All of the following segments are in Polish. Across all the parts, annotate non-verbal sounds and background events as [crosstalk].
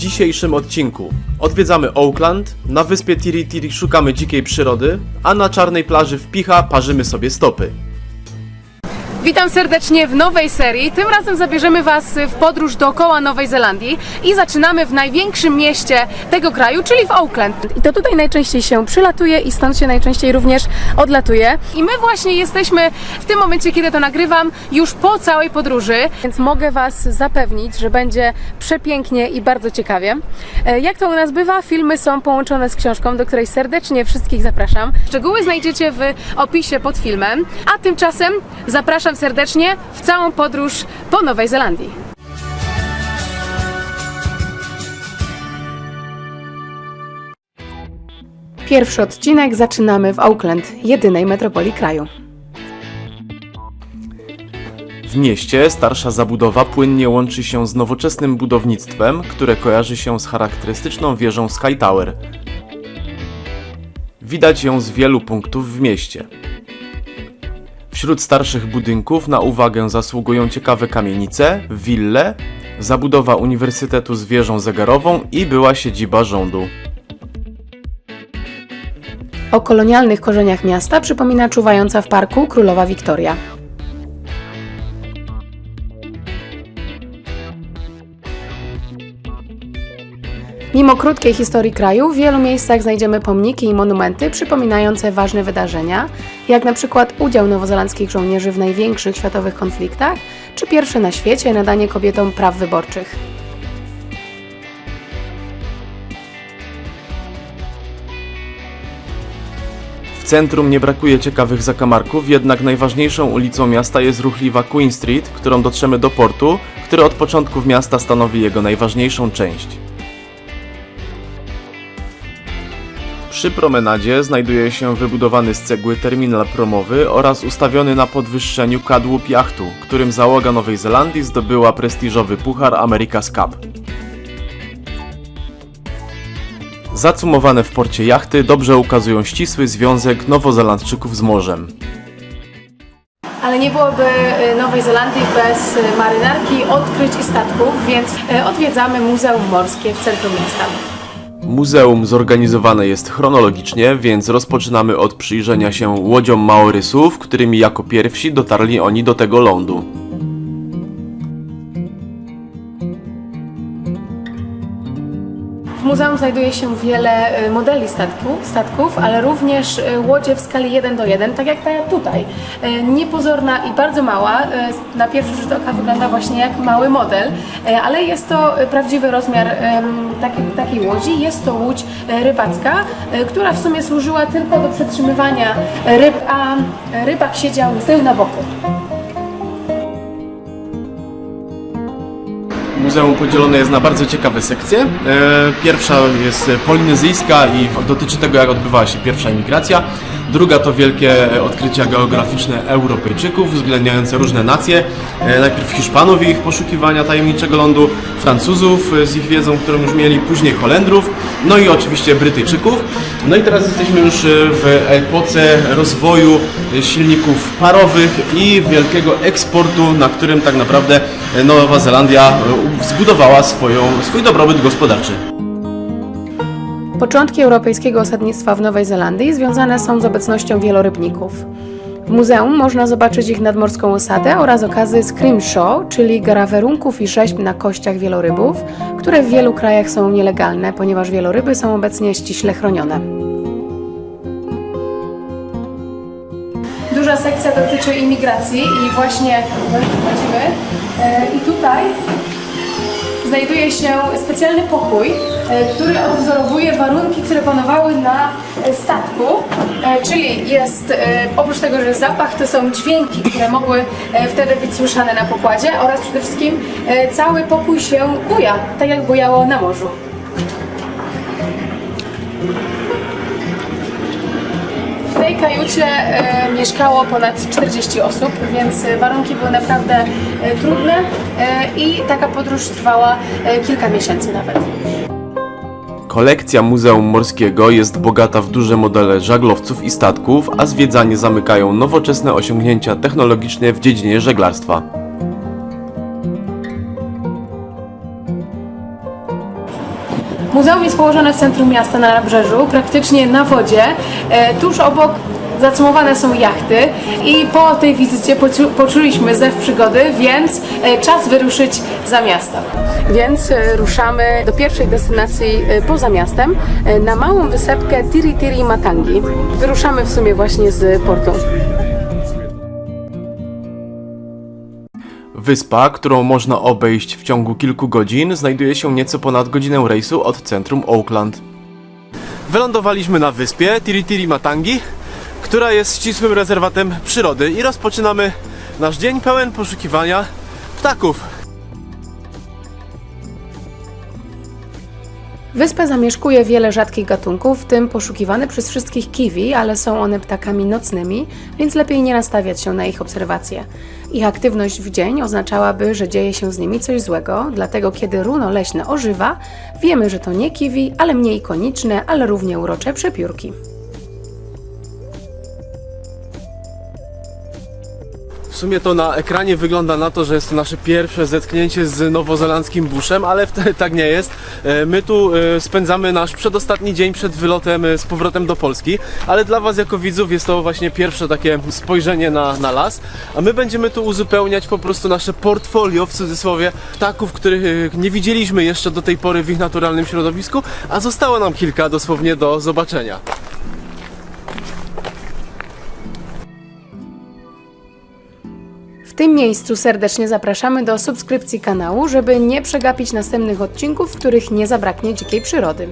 dzisiejszym odcinku odwiedzamy Oakland, na wyspie Tiri Tiri szukamy dzikiej przyrody, a na czarnej plaży w Picha parzymy sobie stopy. Witam serdecznie w nowej serii. Tym razem zabierzemy Was w podróż dookoła Nowej Zelandii i zaczynamy w największym mieście tego kraju, czyli w Auckland. I to tutaj najczęściej się przylatuje i stąd się najczęściej również odlatuje. I my właśnie jesteśmy w tym momencie, kiedy to nagrywam, już po całej podróży, więc mogę Was zapewnić, że będzie przepięknie i bardzo ciekawie. E, Jak to u nas bywa, filmy są połączone z książką, do której serdecznie wszystkich zapraszam. Szczegóły znajdziecie w opisie pod filmem, a tymczasem zapraszam serdecznie w całą podróż po Nowej Zelandii. Pierwszy odcinek zaczynamy w Auckland, jedynej metropolii kraju. W mieście starsza zabudowa płynnie łączy się z nowoczesnym budownictwem, które kojarzy się z charakterystyczną wieżą Sky Tower. Widać ją z wielu punktów w mieście. Wśród starszych budynków na uwagę zasługują ciekawe kamienice, wille, zabudowa uniwersytetu z wieżą zegarową i była siedziba rządu. O kolonialnych korzeniach miasta przypomina czuwająca w parku królowa Wiktoria. Mimo krótkiej historii kraju, w wielu miejscach znajdziemy pomniki i monumenty przypominające ważne wydarzenia, jak na przykład udział nowozelandzkich żołnierzy w największych światowych konfliktach, czy pierwsze na świecie nadanie kobietom praw wyborczych. W centrum nie brakuje ciekawych zakamarków, jednak najważniejszą ulicą miasta jest ruchliwa Queen Street, którą dotrzemy do portu, który od początków miasta stanowi jego najważniejszą część. Przy promenadzie znajduje się wybudowany z cegły terminal promowy oraz ustawiony na podwyższeniu kadłub jachtu, którym załoga Nowej Zelandii zdobyła prestiżowy puchar America's Cup. Zacumowane w porcie jachty dobrze ukazują ścisły związek Nowozelandczyków z morzem. Ale nie byłoby y, Nowej Zelandii bez y, marynarki, odkryć i statków, więc y, odwiedzamy Muzeum Morskie w centrum miasta. Muzeum zorganizowane jest chronologicznie, więc rozpoczynamy od przyjrzenia się łodziom Maorysów, którymi jako pierwsi dotarli oni do tego lądu. Muzeum znajduje się wiele y, modeli statków, statków, ale również y, łodzie w skali 1 do 1, tak jak ta tutaj. Y, Niepozorna i bardzo mała, na pierwszy rzut oka wygląda właśnie jak mały model, ale jest to prawdziwy rozmiar takiej, takiej łodzi. Jest to łódź rybacka, która w sumie służyła tylko do przetrzymywania ryb, a rybak siedział z tyłu na boku. Muzeum podzielone jest na bardzo ciekawe sekcje. E, Pierwsza jest polinezyjska i dotyczy tego, jak odbywała się pierwsza emigracja. Druga to wielkie odkrycia geograficzne Europejczyków, uwzględniające różne nacje. E, Najpierw Hiszpanów i ich poszukiwania tajemniczego lądu, Francuzów e, z ich wiedzą, którą już mieli, później Holendrów, no i oczywiście Brytyjczyków. No i teraz jesteśmy już e, w epoce rozwoju e, silników parowych i wielkiego eksportu, na którym tak naprawdę e, Nowa Zelandia e, zbudowała swoją, swój dobrobyt gospodarczy. Początki europejskiego osadnictwa w Nowej Zelandii związane są z obecnością wielorybników. W muzeum można zobaczyć ich nadmorską osadę oraz okazy scrimshaw, czyli grawerunków i rzeźb na kościach wielorybów, które w wielu krajach są nielegalne, ponieważ wieloryby są obecnie ściśle chronione. Duża sekcja dotyczy imigracji i właśnie. E, I tutaj znajduje się specjalny pokój, e, który odwzorowuje warunki, które panowały na e, statku. E, Czyli jest, oprócz tego, że zapach, to są dźwięki, które mogły wtedy być słyszane na pokładzie oraz przede wszystkim cały pokój się buja, tak jak bujało na morzu. Tej kajucie e, mieszkało ponad 40 osób, więc warunki były naprawdę e, trudne e, i taka podróż trwała kilka miesięcy nawet. Kolekcja Muzeum Morskiego jest bogata w duże modele żaglowców i statków, a zwiedzanie zamykają nowoczesne osiągnięcia technologiczne w dziedzinie żeglarstwa. Muzeum jest położone w centrum miasta na nabrzeżu, praktycznie na wodzie. E, tuż obok zacumowane są jachty i po tej wizycie poczu- poczuliśmy zew przygody, więc e, czas wyruszyć za miasto. Więc e, ruszamy do pierwszej destynacji poza miastem, na małą wysepkę Tiri Tiri Matangi. Wyruszamy w sumie właśnie z portu. Wyspa, którą można obejść w ciągu kilku godzin, znajduje się nieco ponad godzinę rejsu od centrum Oakland. Wylądowaliśmy na wyspie Tiritiri Matangi, która jest ścisłym rezerwatem przyrody i rozpoczynamy nasz dzień pełen poszukiwania ptaków. Wyspę zamieszkuje wiele rzadkich gatunków, w tym poszukiwane przez wszystkich kiwi, ale są one ptakami nocnymi, więc lepiej nie nastawiać się na ich obserwacje. Ich aktywność w dzień oznaczałaby, że dzieje się z nimi coś złego, dlatego kiedy runo leśne ożywa, wiemy, że to nie kiwi, ale mniej ikoniczne, ale równie urocze przepiórki. Sumie to na ekranie wygląda na to, że jest to nasze pierwsze zetknięcie z nowozelandzkim buszem, ale [laughs] tak nie jest. E, My tu e, spędzamy nasz przedostatni dzień przed wylotem e, z powrotem do Polski, ale dla Was jako widzów jest to właśnie pierwsze takie spojrzenie na, na las, a my będziemy tu uzupełniać po prostu nasze portfolio w cudzysłowie ptaków, których nie widzieliśmy jeszcze do tej pory w ich naturalnym środowisku, a zostało nam kilka dosłownie do zobaczenia. Tym miejscu serdecznie zapraszamy do subskrypcji kanału, żeby nie przegapić następnych odcinków, w których nie zabraknie dzikiej przyrody.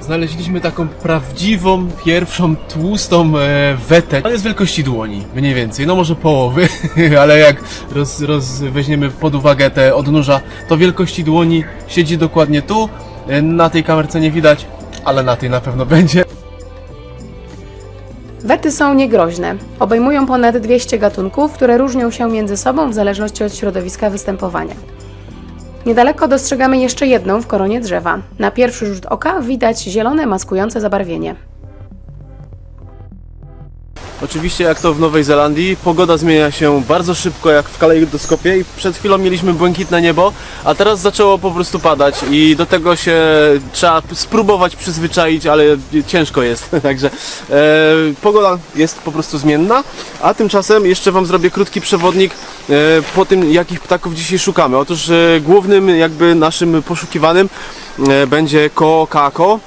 Znaleźliśmy taką prawdziwą, pierwszą, tłustą e, wetę. On jest wielkości dłoni, mniej więcej, no może połowy, [laughs] ale jak roz, roz, weźmiemy pod uwagę te odnóża, to wielkości dłoni siedzi dokładnie tu. E, na tej kamerce nie widać, ale na tej na pewno będzie. Wety są niegroźne. Obejmują ponad 200 gatunków, które różnią się między sobą w zależności od środowiska występowania. Niedaleko dostrzegamy jeszcze jedną w koronie drzewa. Na pierwszy rzut oka widać zielone maskujące zabarwienie. Oczywiście jak to w Nowej Zelandii, pogoda zmienia się bardzo szybko jak w kalejdoskopie i przed chwilą mieliśmy błękitne niebo, a teraz zaczęło po prostu padać i do tego się trzeba spróbować przyzwyczaić, ale ciężko jest, [laughs] także e, pogoda jest po prostu zmienna, a tymczasem jeszcze Wam zrobię krótki przewodnik e, po tym jakich ptaków dzisiaj szukamy. Otóż e, głównym jakby naszym poszukiwanym e, będzie kookako,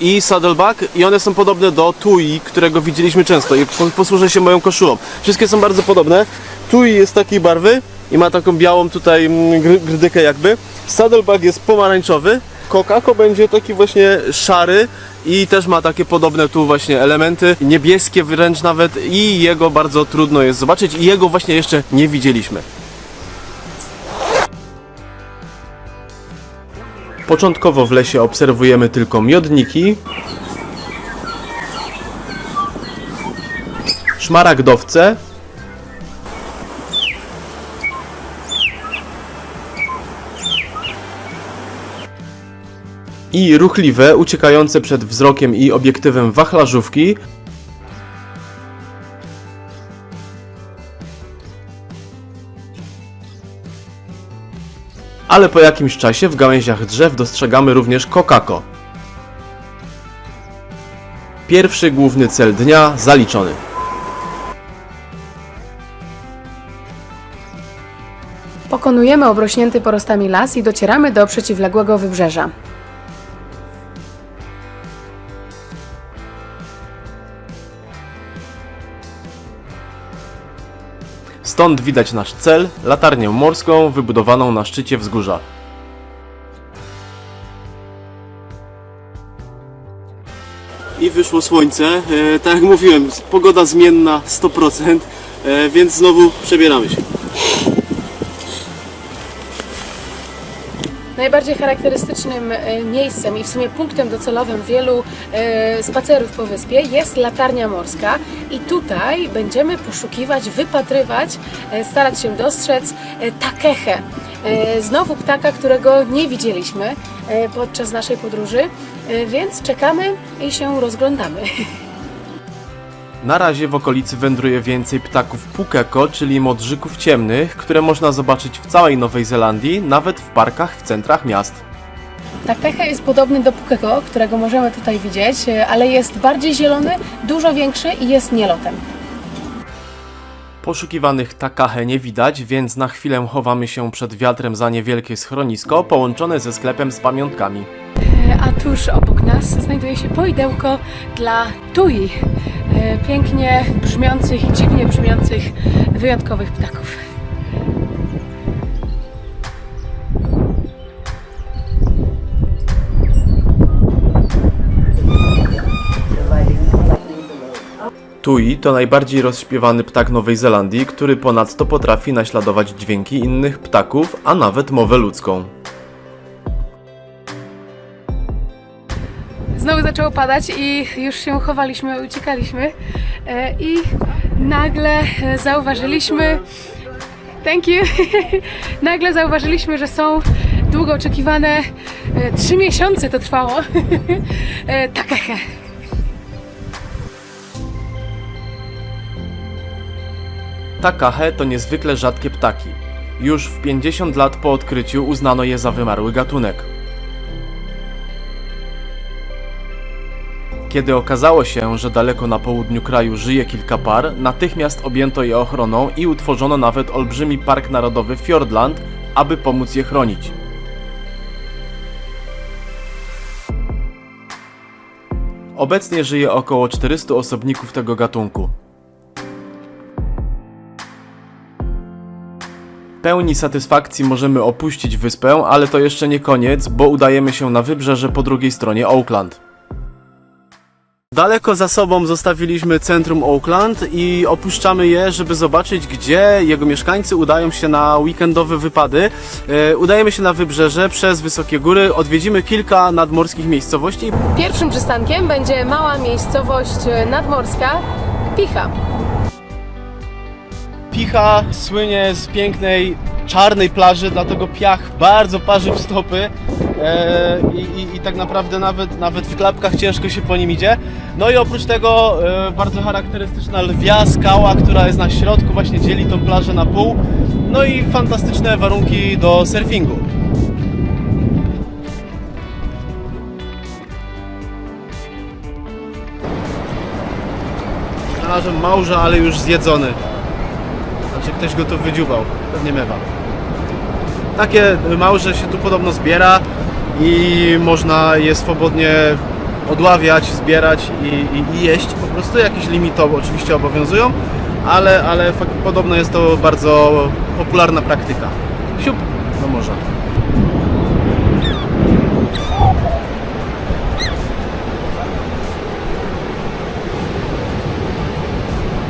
i Saddleback i one są podobne do Tui, którego widzieliśmy często i po- posłużę się moją koszulą. Wszystkie są bardzo podobne. Tui jest takiej barwy i ma taką białą tutaj mm, gry- grdykę jakby. Saddleback jest pomarańczowy. Kokako będzie taki właśnie szary i też ma takie podobne tu właśnie elementy, niebieskie wręcz nawet i jego bardzo trudno jest zobaczyć i jego właśnie jeszcze nie widzieliśmy. Początkowo w lesie obserwujemy tylko miodniki, szmaragdowce. I ruchliwe, uciekające przed wzrokiem i obiektywem wachlarzówki, ale po jakimś czasie w gałęziach drzew dostrzegamy również kokako. Pierwszy główny cel dnia zaliczony. Pokonujemy obrośnięty porostami las i docieramy do przeciwległego wybrzeża. Stąd widać nasz cel, latarnię morską wybudowaną na szczycie wzgórza. I wyszło słońce, e, tak jak mówiłem, pogoda zmienna 100%, e, więc znowu przebieramy się. Najbardziej charakterystycznym e, miejscem i w sumie punktem docelowym wielu e, spacerów po wyspie jest latarnia morska i tutaj będziemy poszukiwać, wypatrywać, e, starać się dostrzec takechę. Znowu ptaka, którego nie widzieliśmy podczas naszej podróży, więc czekamy i się rozglądamy. [laughs] Na razie w okolicy wędruje więcej ptaków pukeko, czyli modrzyków ciemnych, które można zobaczyć w całej Nowej Zelandii, nawet w parkach w centrach miast. Takehe jest podobny do pukeko, którego możemy tutaj widzieć, ale jest bardziej zielony, dużo większy i jest nielotem. Poszukiwanych takahe nie widać, więc na chwilę chowamy się przed wiatrem za niewielkie schronisko połączone ze sklepem z pamiątkami. E, A tuż obok nas znajduje się poidełko dla tui, pięknie brzmiących i dziwnie brzmiących wyjątkowych ptaków. Tui to najbardziej rozśpiewany ptak Nowej Zelandii, który ponadto potrafi naśladować dźwięki innych ptaków, a nawet mowę ludzką. Zaczęło padać i już się chowaliśmy, uciekaliśmy E, i nagle e, zauważyliśmy thank you [laughs] nagle zauważyliśmy, że są długo oczekiwane e, trzy miesiące to trwało [laughs] takehe Takahe to niezwykle rzadkie ptaki. Już w 50 lat po odkryciu uznano je za wymarły gatunek. Kiedy okazało się, że daleko na południu kraju żyje kilka par, natychmiast objęto je ochroną i utworzono nawet olbrzymi park narodowy Fjordland, aby pomóc je chronić. Obecnie żyje około 400 osobników tego gatunku. pełni satysfakcji możemy opuścić wyspę, ale to jeszcze nie koniec, bo udajemy się na wybrzeże po drugiej stronie Auckland. Daleko za sobą zostawiliśmy centrum Auckland i opuszczamy je, żeby zobaczyć, gdzie jego mieszkańcy udają się na weekendowe wypady. E, udajemy się na wybrzeże przez wysokie góry, odwiedzimy kilka nadmorskich miejscowości. Pierwszym przystankiem będzie mała miejscowość nadmorska Picha. Picha słynie z pięknej czarnej plaży, dlatego piach bardzo parzy w stopy e, i, i, tak naprawdę nawet, nawet w klapkach ciężko się po nim idzie. No i oprócz tego e, bardzo charakterystyczna lwia skała, która jest na środku, właśnie dzieli tą plażę na pół. No i fantastyczne warunki do surfingu. Znalazłem małża, ale już zjedzony. Znaczy ktoś go tu wydziubał, pewnie mewa. Takie małże się tu podobno zbiera i można je swobodnie odławiać, zbierać i, i, i jeść. Po prostu jakieś limity oczywiście obowiązują, ale, ale podobno jest to bardzo popularna praktyka. Siup, no może.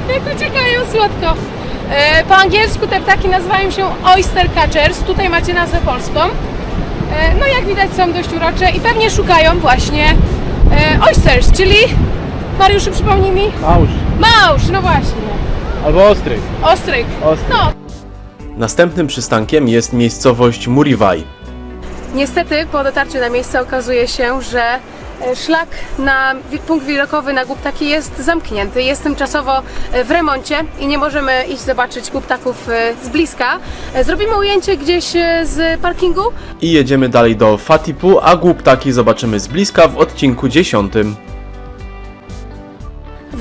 Jak uciekają słodko. E, Po angielsku te ptaki nazywają się oyster catchers. Tutaj macie nazwę polską. E, No jak widać są dość urocze i pewnie szukają właśnie e, oysters, czyli Mariuszu przypomnij mi? Małż. Małż, no właśnie. Albo ostry. Ostryk. Ostryk. No, Następnym przystankiem jest miejscowość Muriwai. Niestety po dotarciu na miejsce okazuje się, że szlak na punkt widokowy na Głuptaki jest zamknięty. Jest tymczasowo e, w remoncie i nie możemy iść zobaczyć Głuptaków e, z bliska. E, Zrobimy ujęcie gdzieś e, z parkingu. I jedziemy dalej do Fatipu, a głuptaki zobaczymy z bliska w odcinku 10.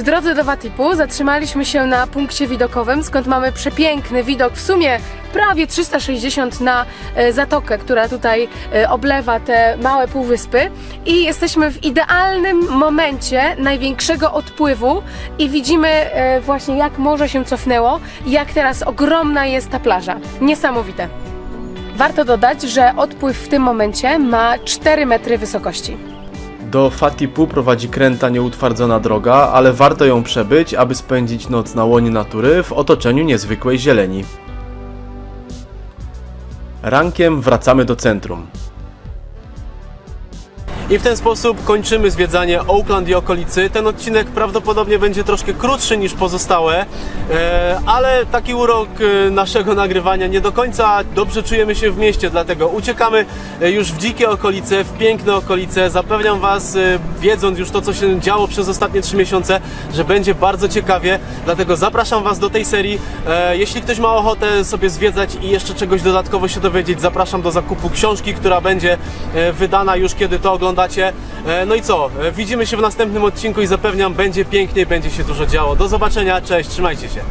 W drodze do Watipu zatrzymaliśmy się na punkcie widokowym, skąd mamy przepiękny widok, w sumie prawie 360 na e, zatokę, która tutaj e, oblewa te małe półwyspy i jesteśmy w idealnym momencie największego odpływu i widzimy e, właśnie jak morze się cofnęło, jak teraz ogromna jest ta plaża. Niesamowite. Warto dodać, że odpływ w tym momencie ma 4 metry wysokości. Do Fatipu prowadzi kręta nieutwardzona droga, ale warto ją przebyć, aby spędzić noc na łonie natury w otoczeniu niezwykłej zieleni. Rankiem wracamy do centrum. I w ten sposób kończymy zwiedzanie Oakland i okolicy. Ten odcinek prawdopodobnie będzie troszkę krótszy niż pozostałe, e, ale taki urok e, naszego nagrywania nie do końca dobrze czujemy się w mieście, dlatego uciekamy e, już w dzikie okolice, w piękne okolice. Zapewniam Was, wiedząc już to, co się działo przez ostatnie trzy miesiące, że będzie bardzo ciekawie, dlatego zapraszam Was do tej serii. Jeśli ktoś ma ochotę sobie zwiedzać i jeszcze czegoś dodatkowo się dowiedzieć, zapraszam do zakupu książki, która będzie wydana już kiedy to oglądacie. E, no i co? E, widzimy się w następnym odcinku i zapewniam, będzie pięknie, będzie się dużo działo. Do zobaczenia, cześć, trzymajcie się.